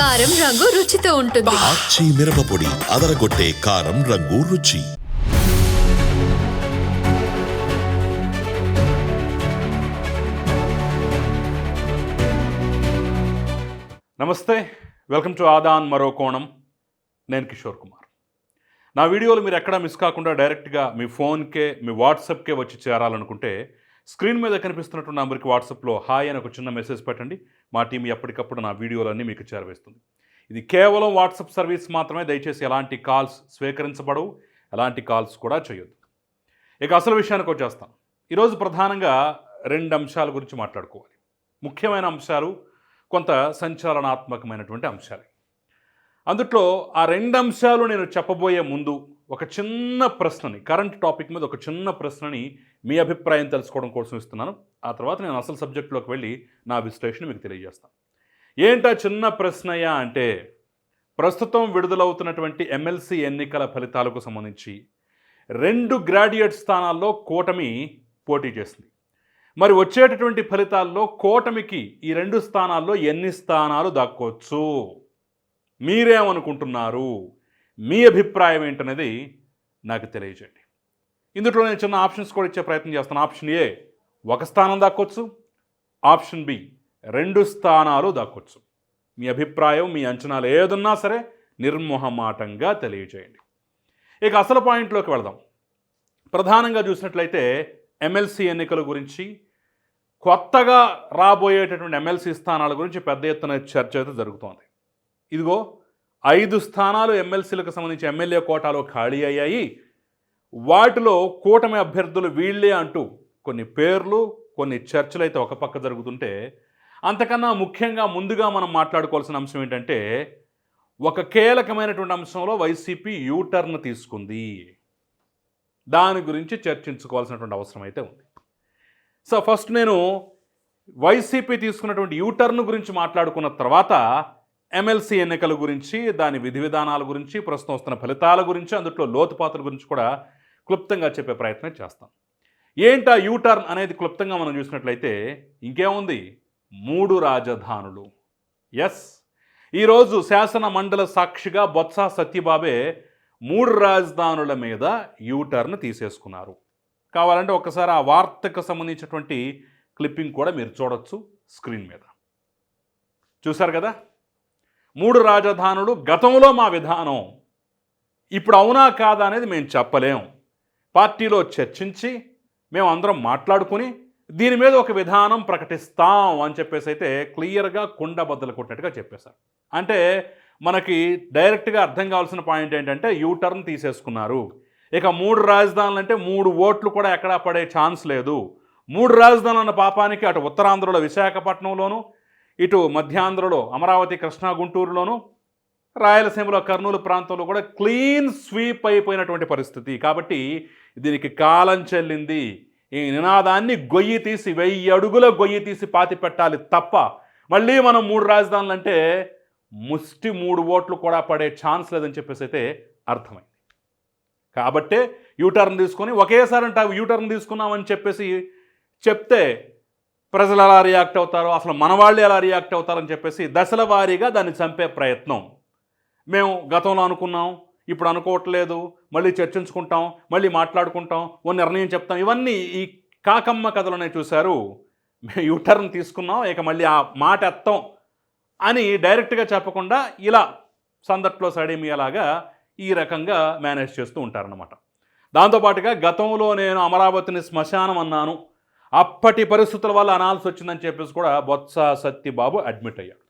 కారం రంగు రుచితో ఉంటుంది. ఆచి మిరపపొడి అదరగొట్టే కారం రంగు రుచి. నమస్తే వెల్కమ్ టు ఆదాన్ మరో కోణం. నేను కిషోర్ కుమార్. నా వీడియోలు మీరు ఎక్కడా మిస్ కాకుండా డైరెక్ట్గా మీ ఫోన్కే మీ వాట్సాప్కే వచ్చి చేరాలనుకుంటే స్క్రీన్ మీద కనిపిస్తున్నటువంటి నంబర్కి వాట్సాప్లో హాయ్ అని ఒక చిన్న మెసేజ్ పెట్టండి. మా టీం ఎప్పటికప్పుడు నా వీడియోలన్నీ మీకు చేరవేస్తుంది. ఇది కేవలం వాట్సాప్ సర్వీస్ మాత్రమే. దయచేసి ఎలాంటి కాల్స్ స్వీకరించబడవు. ఎలాంటి కాల్స్ కూడా చేయొద్దు. ఇక అసలు విషయానికి వచ్చేస్తాం. ఈరోజు ప్రధానంగా రెండు అంశాల గురించి మాట్లాడుకోవాలి. ముఖ్యమైన అంశాలు కొంత సంచలనాత్మకమైనటువంటి అంశాలు. అందుట్లో ఆ రెండు అంశాలు నేను చెప్పబోయే ముందు ఒక చిన్న ప్రశ్నని కరెంట్ టాపిక్ మీద ఒక చిన్న ప్రశ్నని మీ అభిప్రాయం తెలుసుకోవడం కోసం ఇస్తున్నాను. ఆ తర్వాత నేను అసలు సబ్జెక్టులోకి వెళ్ళి నా విశ్లేషణ మీకు తెలియజేస్తాను. ఏంటా చిన్న ప్రశ్నయా అంటే ప్రస్తుతం విడుదలవుతున్నటువంటి ఎమ్మెల్సీ ఎన్నికల ఫలితాలకు సంబంధించి రెండు గ్రాడ్యుయేట్ స్థానాల్లో కూటమి పోటీ చేసింది. మరి వచ్చేటటువంటి ఫలితాల్లో కూటమికి ఈ రెండు స్థానాల్లో ఎన్ని స్థానాలు దక్కొచ్చు? మీరేమనుకుంటున్నారు? మీ అభిప్రాయం ఏంటనేది నాకు తెలియజేయండి. ఇందులో నేను చిన్న ఆప్షన్స్ కూడా ఇచ్చే ప్రయత్నం చేస్తాను. ఆప్షన్ ఏ ఒక స్థానం దక్కొచ్చు ఆప్షన్ బి రెండు స్థానాలు దక్కొచ్చు మీ అభిప్రాయం మీ అంచనాలు ఏదున్నా సరే నిర్మోహమాటంగా తెలియజేయండి. ఇక అసలు పాయింట్లోకి వెళదాం. ప్రధానంగా చూసినట్లయితే ఎమ్మెల్సీ ఎన్నికల గురించి కొత్తగా రాబోయేటటువంటి ఎమ్మెల్సీ స్థానాల గురించి పెద్ద ఎత్తున చర్చ అయితే జరుగుతోంది. ఇదిగో ఐదు స్థానాలు ఎమ్మెల్సీలకు సంబంధించి ఎమ్మెల్యే కోటాలో ఖాళీ అయ్యాయి. వాటిలో కూటమి అభ్యర్థులు వీళ్ళే అంటూ కొన్ని పేర్లు కొన్ని చర్చలు అయితే ఒక పక్క జరుగుతుంటే అంతకన్నా ముఖ్యంగా ముందుగా మనం మాట్లాడుకోవాల్సిన అంశం ఏంటంటే ఒక కీలకమైనటువంటి అంశంలో వైసీపీ యూటర్న్ తీసుకుంది. దాని గురించి చర్చించుకోవాల్సినటువంటి అవసరం అయితే ఉంది. సో ఫస్ట్ నేను వైసీపీ తీసుకున్నటువంటి యూటర్న్ గురించి మాట్లాడుకున్న తర్వాత ఎమ్మెల్సీ ఎన్నికల గురించి దాని విధి విధానాల గురించి ప్రస్తుతం వస్తున్న ఫలితాల గురించి అందులో లోతుపాతల గురించి కూడా క్లుప్తంగా చెప్పే ప్రయత్నం చేస్తాం. ఏంటా యూటర్న్ అనేది క్లుప్తంగా మనం చూసినట్లయితే ఇంకేముంది? మూడు రాజధానులు. ఎస్. ఈరోజు శాసన మండల సాక్షిగా బొత్స సత్యబాబే మూడు రాజధానుల మీద యూటర్న్ తీసేసుకున్నారు. కావాలంటే ఒకసారి ఆ వార్తకు సంబంధించినటువంటి క్లిప్పింగ్ కూడా మీరు చూడొచ్చు స్క్రీన్ మీద. చూశారు కదా? మూడు రాజధానులు గతంలో మా విధానం. ఇప్పుడు అవునా కాదా అనేది మేము చెప్పలేం. పార్టీలో చర్చించి మేము అందరం మాట్లాడుకుని దీని మీద ఒక విధానం ప్రకటిస్తాం అని చెప్పేసి అయితే క్లియర్గా కుండ బద్దలు కొట్టినట్టుగా చెప్పేశారు. అంటే మనకి డైరెక్ట్గా అర్థం కావాల్సిన పాయింట్ ఏంటంటే యూటర్న్ తీసేసుకున్నారు. ఇక మూడు రాజధానులు అంటే మూడు ఓట్లు కూడా ఎక్కడా పడే ఛాన్స్ లేదు. మూడు రాజధానులు అన్న పాపానికి అటు ఉత్తరాంధ్రలో విశాఖపట్నంలోను ఇటు మధ్యాంధ్రలో అమరావతి కృష్ణా గుంటూరులోను రాయలసీమలో కర్నూలు ప్రాంతంలో కూడా క్లీన్ స్వీప్ అయిపోయినటువంటి పరిస్థితి. కాబట్టి దీనికి కాలం చెల్లింది. ఈ నినాదాన్ని గొయ్యి తీసి వెయ్యి అడుగుల గొయ్యి తీసి పాతి పెట్టాలి తప్ప మళ్ళీ మనం మూడు రాజధానులు అంటే ముష్టి మూడు ఓట్లు కూడా పడే ఛాన్స్ లేదని చెప్పేసి అయితే అర్థమైంది. కాబట్టే యూటర్న్ తీసుకొని ఒకేసారి అంటే యూటర్న్ తీసుకున్నామని చెప్పేసి చెప్తే ప్రజలు ఎలా రియాక్ట్ అవుతారో అసలు మన వాళ్ళు ఎలా రియాక్ట్ అవుతారని చెప్పేసి దశల వారీగా దాన్ని చంపే ప్రయత్నం. మేము గతంలో అనుకున్నాం ఇప్పుడు అనుకోవట్లేదు మళ్ళీ చర్చించుకుంటాం మళ్ళీ మాట్లాడుకుంటాం ఓ నిర్ణయం చెప్తాం. ఇవన్నీ ఈ కాకమ్మ కథలోనే చూశారు. మేము యూటర్న్ తీసుకున్నాం ఇక మళ్ళీ ఆ మాట ఎత్తాం అని డైరెక్ట్గా చెప్పకుండా ఇలా సందట్లో సడేమియలాగా ఈ రకంగా మేనేజ్ చేస్తూ ఉంటారనమాట దాంతోపాటుగా గతంలో నేను అమరావతిని శ్మశానం అన్నాను అప్పటి పరిస్థితుల వల్ల అనాల్సి వచ్చిందని చెప్పేసి కూడా బొత్స సత్యబాబు అడ్మిట్ అయ్యాడు.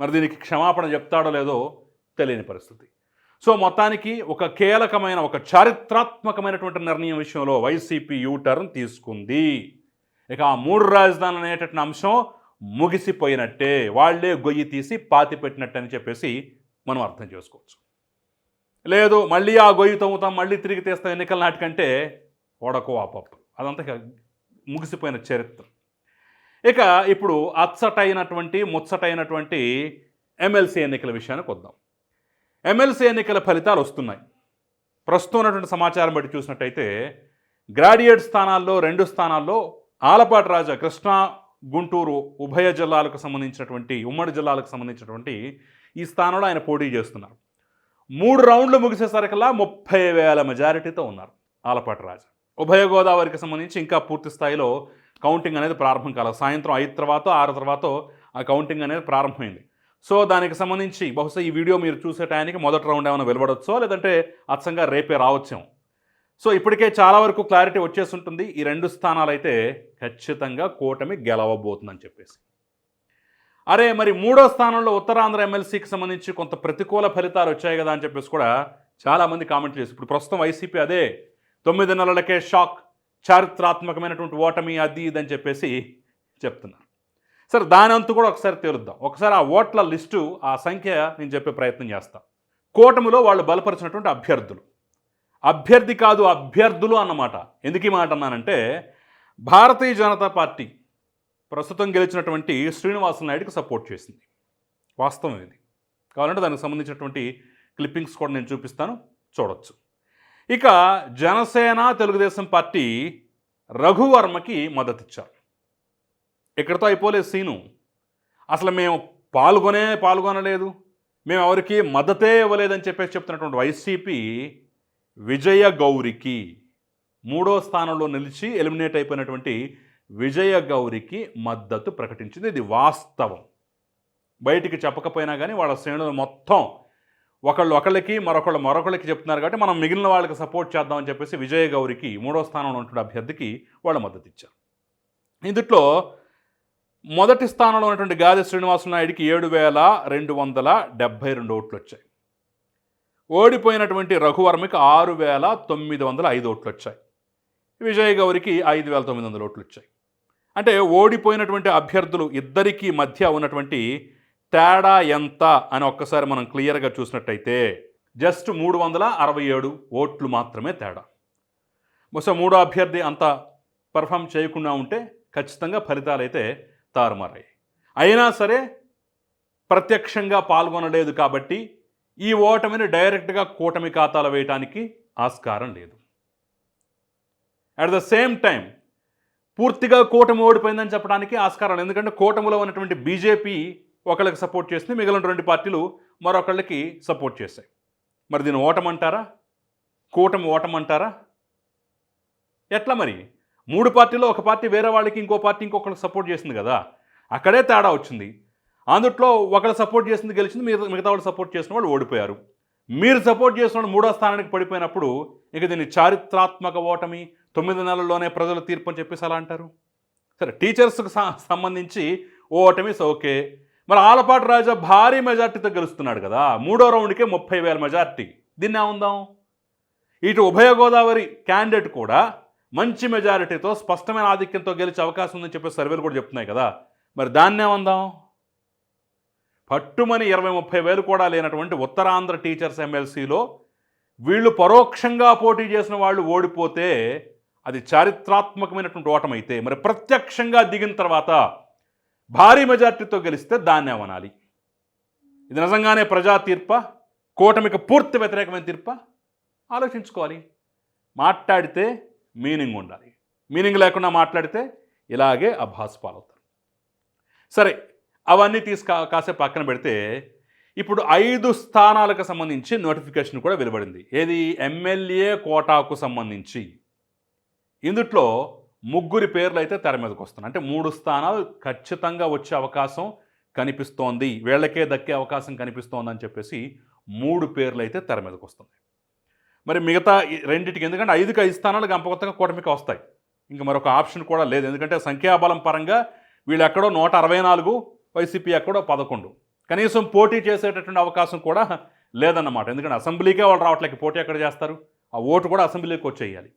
మరి దీనికి క్షమాపణ చెప్తాడో లేదో తెలియని పరిస్థితి. సో మొత్తానికి ఒక కీలకమైన ఒక చారిత్రాత్మకమైనటువంటి నిర్ణయం విషయంలో వైసీపీ యూటర్న్ తీసుకుంది. ఇక ఆ మూడు రాజధానులు అనేటటువంటి అంశం ముగిసిపోయినట్టే వాళ్ళే గొయ్యి తీసి పాతి పెట్టినట్టు అని చెప్పేసి మనం అర్థం చేసుకోవచ్చు. లేదు మళ్ళీ ఆ గొయ్యి తవ్వుతాం మళ్ళీ తిరిగి తీస్తాం ఎన్నికల నాటికంటే వడకో ఆ పప్పు. అదంతా ముగిసిపోయిన చరిత్ర. ఇక ఇప్పుడు అచ్చటైనటువంటి ముచ్చటైనటువంటి ఎమ్మెల్సీ ఎన్నికల విషయానికి వద్దాం. ఎమ్మెల్సీ ఎన్నికల ఫలితాలు వస్తున్నాయి. ప్రస్తుతం ఉన్నటువంటి సమాచారం బట్టి చూసినట్టయితే గ్రాడ్యుయేట్ స్థానాల్లో రెండు స్థానాల్లో ఆలపాటి రాజా కృష్ణా గుంటూరు ఉభయ జిల్లాలకు సంబంధించినటువంటి ఉమ్మడి జిల్లాలకు సంబంధించినటువంటి ఈ స్థానంలో ఆయన పోటీ చేస్తున్నారు. మూడు రౌండ్లు ముగిసేసరికల్లా ముప్పై వేల మెజారిటీతో ఉన్నారు ఆలపాటి రాజా. ఉభయ గోదావరికి సంబంధించి ఇంకా పూర్తి స్థాయిలో కౌంటింగ్ అనేది ప్రారంభం కాలేదు సాయంత్రం ఐదు తర్వాత ఆరు తర్వాత ఆ కౌంటింగ్ అనేది ప్రారంభమైంది. సో దానికి సంబంధించి బహుశా ఈ వీడియో మీరు చూసే టయానికి మొదటి రౌండ్ ఏమైనా వెలువడొచ్చో లేదంటే అచ్చంగా రేపే రావచ్చేమో సో ఇప్పటికే చాలా వరకు క్లారిటీ వచ్చేసి ఉంటుంది ఈ రెండు స్థానాలు అయితే ఖచ్చితంగా కూటమి గెలవబోతుందని చెప్పేసి. అరే మరి మూడో స్థానంలో ఉత్తరాంధ్ర ఎమ్మెల్సీకి సంబంధించి కొంత ప్రతికూల ఫలితాలు వచ్చాయి కదా అని చెప్పేసి కూడా చాలామంది కామెంట్ చేసి ఇప్పుడు ప్రస్తుతం వైసీపీ అదే తొమ్మిది నెలలకే షాక్ చారిత్రాత్మకమైనటువంటి ఓటమి అది ఇది అని చెప్పేసి చెప్తున్నారు. సరే దాని అంతు కూడా ఒకసారి తేలుద్దాం ఒకసారి ఆ ఓట్ల లిస్టు ఆ సంఖ్య నేను చెప్పే ప్రయత్నం చేస్తాను కూటమిలో వాళ్ళు బలపరిచినటువంటి అభ్యర్థులు. అభ్యర్థి కాదు అభ్యర్థులు అన్నమాట. ఎందుకు ఈ మాట అన్నానంటే భారతీయ జనతా పార్టీ ప్రస్తుతం గెలిచినటువంటి శ్రీనివాస నాయుడుకి సపోర్ట్ చేసింది. వాస్తవం ఇది. కావాలంటే దానికి సంబంధించినటువంటి క్లిప్పింగ్స్ కూడా నేను చూపిస్తాను. చూడొచ్చు. ఇక జనసేన తెలుగుదేశం పార్టీ రఘువర్మకి మద్దతిచ్చారు. ఇక్కడితో అయిపోలేదు సీను. అసలు మేము పాల్గొనే పాల్గొనలేదు. మేము ఎవరికి మద్దతే ఇవ్వలేదని చెప్పేసి చెప్తున్నటువంటి వైసీపీ విజయ గౌరికి మూడో స్థానంలో నిలిచి ఎలిమినేట్ అయిపోయినటువంటి విజయ గౌరికి మద్దతు ప్రకటించింది. ఇది వాస్తవం. బయటికి చెప్పకపోయినా కానీ వాళ్ళ శ్రేణులు మొత్తం ఒకళ్ళు ఒకళ్ళకి మరొకళ్ళు మరొకళ్ళకి చెప్తున్నారు కాబట్టి మనం మిగిలిన వాళ్ళకి సపోర్ట్ చేద్దామని చెప్పేసి విజయ గౌరికి మూడో స్థానంలో ఉన్నటువంటి అభ్యర్థికి వాళ్ళ మద్దతు ఇచ్చారు. ఇందుట్లో మొదటి స్థానంలో ఉన్నటువంటి గాది శ్రీనివాస నాయుడికి ఏడు వేల రెండు వందల డెబ్భై రెండు ఓట్లు వచ్చాయి. ఓడిపోయినటువంటి రఘువర్మకి ఆరు వేల తొమ్మిది వందల ఐదు ఓట్లు వచ్చాయి. విజయ్ గౌరికి ఐదు వేల తొమ్మిది వందల ఓట్లు వచ్చాయి. అంటే ఓడిపోయినటువంటి అభ్యర్థులు ఇద్దరికీ మధ్య ఉన్నటువంటి తేడా ఎంత అని ఒక్కసారి మనం క్లియర్గా చూసినట్టయితే జస్ట్ మూడు వందల అరవై ఏడు ఓట్లు మాత్రమే తేడా. బహుశా మూడో అభ్యర్థి అంత పర్ఫామ్ చేయకుండా ఉంటే ఖచ్చితంగా ఫలితాలు అయితే తారుమారాయి అయినా సరే ప్రత్యక్షంగా పాల్గొనలేదు కాబట్టి ఈ ఓటమిని డైరెక్ట్గా కూటమి ఖాతాలో వేయటానికి ఆస్కారం లేదు. అట్ ద సేమ్ టైం పూర్తిగా కూటమి ఓడిపోయిందని చెప్పడానికి ఆస్కారం లేదు. ఎందుకంటే కూటమిలో ఉన్నటువంటి బీజేపీ ఒకళ్ళకి సపోర్ట్ చేస్తుంది మిగిలిన రెండు పార్టీలు మరొకళ్ళకి సపోర్ట్ చేశాయి మరి దీన్ని ఓటమంటారా? కూటమి ఓటమంటారా? ఎట్లా మరి? మూడు పార్టీలో ఒక పార్టీ వేరే వాళ్ళకి ఇంకో పార్టీ ఇంకొకరికి సపోర్ట్ చేసింది కదా అక్కడే తేడా వచ్చింది. అందుట్లో ఒకళ్ళు సపోర్ట్ చేసింది గెలిచింది మిగతా మిగతా వాళ్ళు సపోర్ట్ చేసిన వాళ్ళు ఓడిపోయారు. మీరు సపోర్ట్ చేసిన వాళ్ళు మూడో స్థానానికి పడిపోయినప్పుడు ఇక దీన్ని చారిత్రాత్మక ఓటమి తొమ్మిది నెలల్లోనే ప్రజల తీర్పు అని చెప్పేసి అలా అంటారు? సరే టీచర్స్కి స- సంబంధించి ఓటమి ఓకే మరి ఆలపాటి రాజా భారీ మెజార్టీతో గెలుస్తున్నాడు కదా. మూడో రౌండ్కే ముప్పై వేల మెజార్టీ. దీన్ని ఏముందాం? ఇటు ఉభయ గోదావరి క్యాండిడేట్ కూడా మంచి మెజారిటీతో స్పష్టమైన ఆధిక్యంతో గెలిచే అవకాశం ఉందని చెప్పి సర్వేలు కూడా చెప్తున్నాయి కదా. మరి దాన్నే ఉందాం పట్టుమని ఇరవై ముప్పై వేలు కూడా లేనటువంటి ఉత్తరాంధ్ర టీచర్స్ ఎమ్మెల్సీలో వీళ్ళు పరోక్షంగా పోటీ చేసిన వాళ్ళు ఓడిపోతే అది చారిత్రాత్మకమైనటువంటి ఓటమైతే మరి ప్రత్యక్షంగా దిగిన తర్వాత భారీ మెజార్టీతో గెలిస్తే దాన్ని ఏమనాలి ఇది నిజంగానే ప్రజా తీర్ప? కూటమికి పూర్తి వ్యతిరేకమైన తీర్ప? ఆలోచించుకోవాలి. మాట్లాడితే మీనింగ్ ఉండాలి. మీనింగ్ లేకుండా మాట్లాడితే ఇలాగే అభాస్ పాలవుతారు. సరే అవన్నీ తీసుకా కాసేపు పక్కన పెడితే ఇప్పుడు ఐదు స్థానాలకు సంబంధించి నోటిఫికేషన్ కూడా వెలువడింది. ఏది? ఎమ్మెల్యే కోటాకు సంబంధించి. ఇందుట్లో ముగ్గురి పేర్లు అయితే తెర మీదకి వస్తున్నాయి. అంటే మూడు స్థానాలు ఖచ్చితంగా వచ్చే అవకాశం కనిపిస్తోంది. వీళ్ళకే దక్కే అవకాశం కనిపిస్తోందని చెప్పేసి మూడు పేర్లు అయితే తెర మీదకి వస్తుంది మరి మిగతా ఈ రెండిటికి ఎందుకంటే ఐదుకి ఐదు స్థానాలు గంపగొత్తగా కూటమికి వస్తాయి. ఇంకా మరొక ఆప్షన్ కూడా లేదు. ఎందుకంటే సంఖ్యాబలం పరంగా వీళ్ళు ఎక్కడో నూట అరవై నాలుగు వైసీపీ ఎక్కడో పదకొండు. కనీసం పోటీ చేసేటటువంటి అవకాశం కూడా లేదన్నమాట. ఎందుకంటే అసెంబ్లీకే వాళ్ళు రావట్లేక పోటీ ఎక్కడ చేస్తారు? ఆ ఓటు కూడా అసెంబ్లీకి వచ్చేయాలి.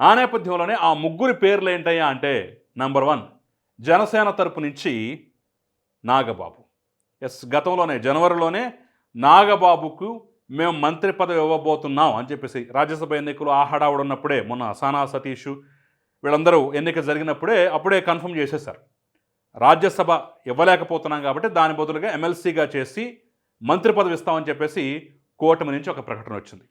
ఆ నేపథ్యంలోనే ఆ ముగ్గురి పేర్లు ఏంటయ్యా అంటే నంబర్ వన్ జనసేన తరపు నుంచి నాగబాబు. ఎస్ గతంలోనే జనవరిలోనే నాగబాబుకు మేము మంత్రి పదవి ఇవ్వబోతున్నాం అని చెప్పేసి రాజ్యసభ ఎన్నికలు ఆహడావుడున్నప్పుడే ఉన్నప్పుడే మొన్న సానా సతీష్ వీళ్ళందరూ ఎన్నిక జరిగినప్పుడే అప్పుడే కన్ఫర్మ్ చేసేశారు. రాజ్యసభ ఇవ్వలేకపోతున్నాం కాబట్టి దాని బదులుగా ఎమ్మెల్సీగా చేసి మంత్రి పదవి ఇస్తామని చెప్పేసి కూటమి నుంచి ఒక ప్రకటన వచ్చింది.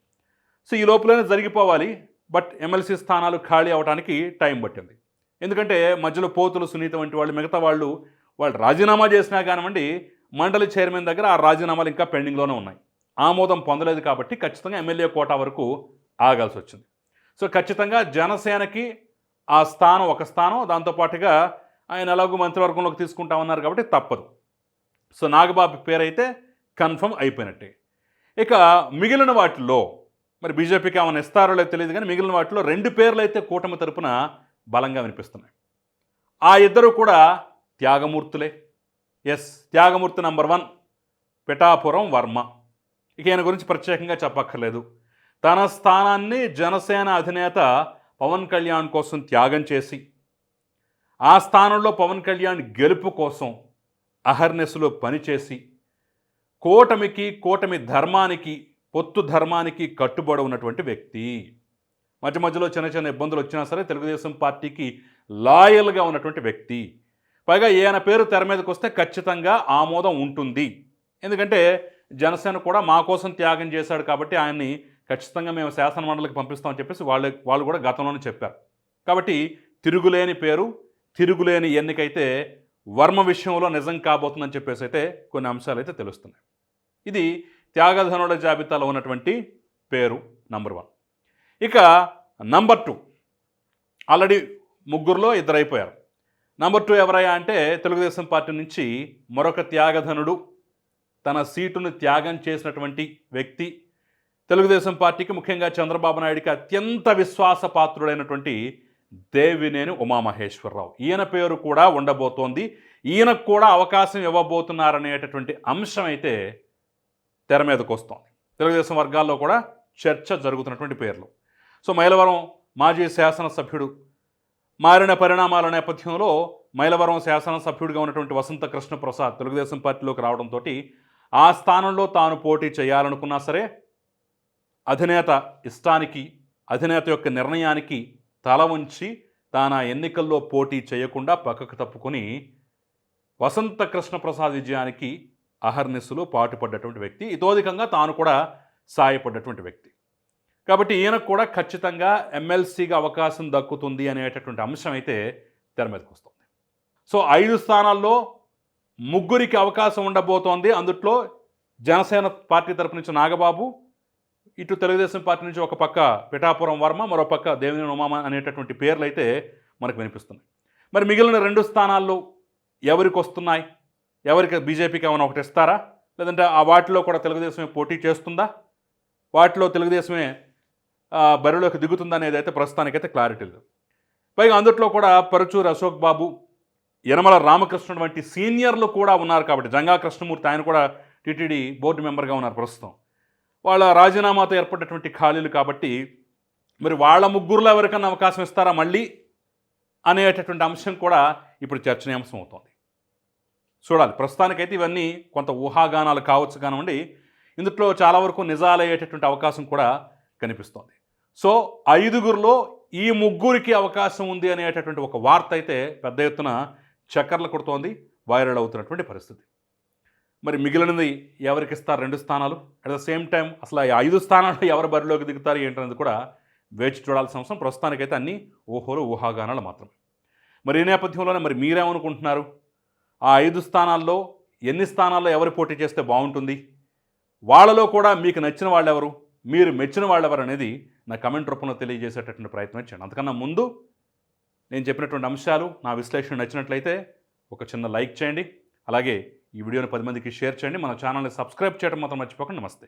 సో ఈ లోపలనే జరిగిపోవాలి. బట్ ఎమ్మెల్సీ స్థానాలు ఖాళీ అవడానికి టైం పట్టింది. ఎందుకంటే మధ్యలో పోతులు సునీత వంటి వాళ్ళు మిగతా వాళ్ళు వాళ్ళు రాజీనామా చేసినా కానివ్వండి మండలి చైర్మన్ దగ్గర ఆ రాజీనామాలు ఇంకా పెండింగ్లోనే ఉన్నాయి. ఆమోదం పొందలేదు కాబట్టి ఖచ్చితంగా ఎమ్మెల్యే కోటా వరకు ఆగాల్సి వచ్చింది. సో ఖచ్చితంగా జనసేనకి ఆ స్థానం ఒక స్థానం దాంతోపాటుగా ఆయన ఎలాగో మంత్రివర్గంలోకి తీసుకుంటామన్నారు కాబట్టి తప్పదు. సో నాగబాబు పేరు అయితే కన్ఫర్మ్ అయిపోయినట్టే. ఇక మిగిలిన వాటిలో మరి బీజేపీకి ఏమైనా ఇస్తారో లేదో తెలియదు కానీ మిగిలిన వాటిలో రెండు పేర్లు అయితే కూటమి తరపున బలంగా వినిపిస్తున్నాయి. ఆ ఇద్దరు కూడా త్యాగమూర్తులే. ఎస్ త్యాగమూర్తి నంబర్ వన్ పిఠాపురం వర్మ. ఇక ఈయన గురించి ప్రత్యేకంగా చెప్పక్కర్లేదు. తన స్థానాన్ని జనసేన అధినేత పవన్ కళ్యాణ్ కోసం త్యాగం చేసి ఆ స్థానంలో పవన్ కళ్యాణ్ గెలుపు కోసం అహర్నెస్లో పనిచేసి కూటమికి కూటమి ధర్మానికి పొత్తు ధర్మానికి కట్టుబడి ఉన్నటువంటి వ్యక్తి. మధ్య మధ్యలో చిన్న చిన్న ఇబ్బందులు వచ్చినా సరే తెలుగుదేశం పార్టీకి లాయల్గా ఉన్నటువంటి వ్యక్తి. పైగా ఈయన పేరు తెర మీదకి వస్తే ఖచ్చితంగా ఆమోదం ఉంటుంది. ఎందుకంటే జనసేన కూడా మా కోసం త్యాగం చేశాడు కాబట్టి ఆయన్ని ఖచ్చితంగా మేము శాసన మండలికి పంపిస్తామని చెప్పేసి వాళ్ళు వాళ్ళు కూడా గతంలోనే చెప్పారు. కాబట్టి తిరుగులేని పేరు తిరుగులేని ఎన్నికైతే వర్మ విషయంలో నిజం కాబోతుందని చెప్పేసి అయితే కొన్ని అంశాలు అయితే తెలుస్తున్నాయి. ఇది త్యాగధనుల జాబితాలో ఉన్నటువంటి పేరు నంబర్ వన్. ఇక నంబర్ టూ. ఆల్రెడీ ముగ్గురులో ఇద్దరు అయిపోయారు నంబర్ టూ ఎవరయ్యా అంటే తెలుగుదేశం పార్టీ నుంచి మరొక త్యాగధనుడు తన సీటును త్యాగం చేసినటువంటి వ్యక్తి. తెలుగుదేశం పార్టీకి ముఖ్యంగా చంద్రబాబు నాయుడికి అత్యంత విశ్వాసపాత్రుడైనటువంటి దేవినేని ఉమామహేశ్వరరావు. ఈయన పేరు కూడా ఉండబోతోంది. ఈయనకు కూడా అవకాశం ఇవ్వబోతున్నారనేటటువంటి అంశం అయితే తెర మీదకు వస్తోంది. తెలుగుదేశం వర్గాల్లో కూడా చర్చ జరుగుతున్నటువంటి పేర్లు. సో మైలవరం మాజీ శాసనసభ్యుడు మారిన పరిణామాల నేపథ్యంలో మైలవరం శాసనసభ్యుడిగా ఉన్నటువంటి వసంత కృష్ణ ప్రసాద్ తెలుగుదేశం పార్టీలోకి రావడంతో ఆ స్థానంలో తాను పోటీ చేయాలనుకున్నా సరే అధినేత ఇష్టానికి అధినేత యొక్క నిర్ణయానికి తల ఉంచి తాను ఆ ఎన్నికల్లో పోటీ చేయకుండా పక్కకు తప్పుకొని వసంత కృష్ణ ప్రసాద్ విజయానికి అహర్నిస్సులు పాటుపడ్డటువంటి వ్యక్తి. ఇతోధికంగా తాను కూడా సాయపడ్డటువంటి వ్యక్తి. కాబట్టి ఈయనకు కూడా ఖచ్చితంగా ఎమ్మెల్సీగా అవకాశం దక్కుతుంది అనేటటువంటి అంశం అయితే తెర మీదకి వస్తుంది. సో ఐదు స్థానాల్లో ముగ్గురికి అవకాశం ఉండబోతోంది. అందుట్లో జనసేన పార్టీ తరపు నుంచి నాగబాబు ఇటు తెలుగుదేశం పార్టీ నుంచి ఒక పక్క పిఠాపురం వర్మ మరో పక్క దేవినేని ఉమామ అనేటటువంటి పేర్లు అయితే మనకు వినిపిస్తున్నాయి. మరి మిగిలిన రెండు స్థానాల్లో ఎవరికి వస్తున్నాయి? ఎవరికి బీజేపీకి ఏమైనా ఒకటి ఇస్తారా? లేదంటే ఆ వాటిలో కూడా తెలుగుదేశమే పోటీ చేస్తుందా? వాటిలో తెలుగుదేశమే బరిలోకి దిగుతుందా అనేది అయితే ప్రస్తుతానికైతే క్లారిటీ లేదు. పైగా అందుట్లో కూడా పరుచూరు అశోక్ బాబు యనమల రామకృష్ణుడు వంటి సీనియర్లు కూడా ఉన్నారు కాబట్టి జంగా కృష్ణమూర్తి ఆయన కూడా టీటీడీ బోర్డు మెంబర్గా ఉన్నారు ప్రస్తుతం. వాళ్ళ రాజీనామాతో ఏర్పడినటువంటి ఖాళీలు కాబట్టి మరి వాళ్ళ ముగ్గురులో ఎవరికైనా అవకాశం ఇస్తారా మళ్ళీ? అనేటటువంటి అంశం కూడా ఇప్పుడు చర్చనీయాంశం అవుతోంది. చూడాలి. ప్రస్తుతానికైతే ఇవన్నీ కొంత ఊహాగానాలు కావచ్చు కానివ్వండి ఇందులో చాలా వరకు నిజాలయ్యేటటువంటి అవకాశం కూడా కనిపిస్తోంది. సో ఐదుగురిలో ఈ ముగ్గురికి అవకాశం ఉంది అనేటటువంటి ఒక వార్త అయితే పెద్ద ఎత్తున చక్కర్లు కొడుతోంది వైరల్ అవుతున్నటువంటి పరిస్థితి. మరి మిగిలినది ఎవరికి ఇస్తారు? రెండు స్థానాలు. అట్ ద సేమ్ టైం అసలు ఈ ఐదు స్థానాలు ఎవరు బరిలోకి దిగుతారు ఏంటనేది కూడా వేచి చూడాల్సిన అవసరం. ప్రస్తుతానికైతే అన్ని ఊహలు ఊహాగానాలు మాత్రం మరి ఈ నేపథ్యంలోనే మరి మీరేమనుకుంటున్నారు? ఆ ఐదు స్థానాల్లో ఎన్ని స్థానాల్లో ఎవరు పోటీ చేస్తే బాగుంటుంది? వాళ్ళలో కూడా మీకు నచ్చిన వాళ్ళు ఎవరు మీరు మెచ్చిన వాళ్ళెవరు అనేది నా కమెంట్ రూపంలో తెలియజేసేటటువంటి ప్రయత్నం చేయండి. అంతకన్నా ముందు నేను చెప్పినటువంటి అంశాలు నా విశ్లేషణ నచ్చినట్లయితే ఒక చిన్న లైక్ చేయండి. అలాగే ఈ వీడియోని పది మందికి షేర్ చేయండి. మన ఛానల్ని సబ్స్క్రైబ్ చేయడం మాత్రం మర్చిపోకండి. నమస్తే.